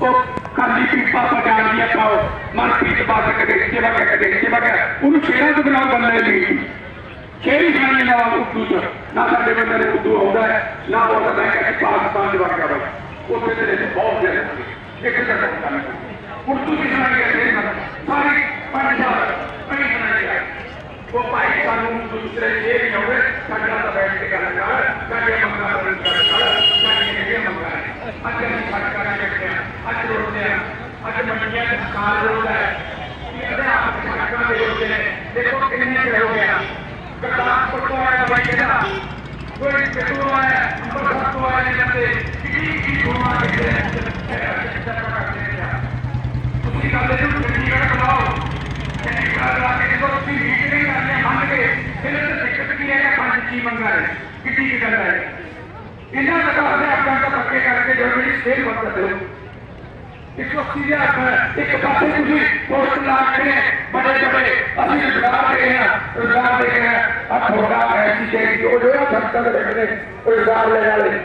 ਉਹ ਖਾਲੀ ਪੀਪਾ ਪਟਾਣ ਦੀ ਪਾਓ ਮਨਪ੍ਰੀਤ ਬਾਦ ਕਦੇ ਸੇਵਾ ਕਰ ਕਦੇ ਸੇਵਾ ਕਰ ਉਹਨੂੰ ਸ਼ੇਰਾਂ ਤੋਂ ਬਣਾਓ ਬੰਦੇ ਲਈ ਸ਼ੇਰੀ ਜਾਣੀ ਨਾ ਉਰਦੂ ਚ ਨਾ ਸਾਡੇ ਬੰਦੇ ਨੂੰ ਉਰਦੂ ਆਉਂਦਾ ਹੈ ਨਾ ਉਹ ਤਾਂ ਕਿ ਪਾਕਿਸਤਾਨ ਦੇ ਵਰਗਾ ਵਾ ਉੱਥੇ ਤੇ ਇਹਦੇ ਬਹੁਤ ਜ਼ਿਆਦਾ ਇੱਕ ਤੱਕ ਕੰਮ ਉਰਦੂ ਦੀ ਸੁਣਾਈ ਹੈ ਸਾਰੀ ਪੰਜਾਬ ਪਈ ਸੁਣਾਈ ਹੈ ਉਹ ਭਾਈ ਸਾਨੂੰ ਦੂਸਰੇ ਇਹ ਨਹੀਂ ਹੋਵੇ ਸਾਡਾ ਤਾਂ ਬੈਠ ਕੇ ਗੱਲ ਕਰ ਸਾਡੇ ਮੰਗਾਂ ਦਾ ਕਰ ਕਰ ਸਾਡੀ ਇਹ ਮੰਗਾਂ ਹੈ ਅੱਜ ਅਸੀਂ ਫਰਕ ਕਰਾਂਗੇ ਅੱਜ ਰੋਟਦੇ ਆ ਅੱਜ ਮੰਡੀਆਂ ਦੇ ਸਾਲ ਰੋਡ ਹੈ ਇਹਦੇ ਆਪ ਫਰਕਾਂ ਦੇ ਰੋਟਦੇ ਨੇ ਦੇਖੋ ਕਿੰਨੇ ਚਿਰ ਹੋ ਗਿਆ ਗੁਰਦਾਸਪੁਰ ਤੋਂ ਆਇਆ ਬਾਈ ਜਿਹੜਾ ਕੋਈ ਕਿਤੋਂ ਆਇਆ ਅੰਮ੍ਰਿਤਸਰ ਤੋਂ ਆਇਆ ਜਾਂਦੇ ਕਿਹੜੀ ਕੀ ਗੁਰਮਾ ਦੇ ਤੁਸੀਂ ਕਹਿੰਦੇ ਹੋ ਚੰਡੀਗੜ੍ਹ ਬੁਲਾਓ ਚੰਡੀਗੜ੍ਹ ਲਾ ਕੇ ਜਦੋਂ ਤੁਸੀਂ ਮੀਟਿੰਗ ਕਰਨੇ ਮੰਨ ਕੇ ਇਹਦੇ ਤੇ ਦਿੱਕਤ ਕੀ ਹੈ ਕਿ ਪੰਜ ਕੀ ਮੰਗਾ ਹੈ ਕਿੱਡੀ ਕੀ ਗੱਲ ਹੈ ਇਹਨਾਂ ਦਾ ਤਾਂ ਆਪਣੇ ਆਪਾਂ ਤਾਂ ਪੱਕੇ ਕਰਕੇ ਜੋ ਜਿਹੜੀ ਸਟੇਜ ਵਰਤ हिकु सीरिया हिकु पासे कुझु पोस्ट ला करे बड़े बड़े असीं रुजगार दे रहे हैं रुजगार दे रहे हैं अब थोड़ा ऐसी शेयर की हो जो है सब तरह देखने रुजगार ले जा रहे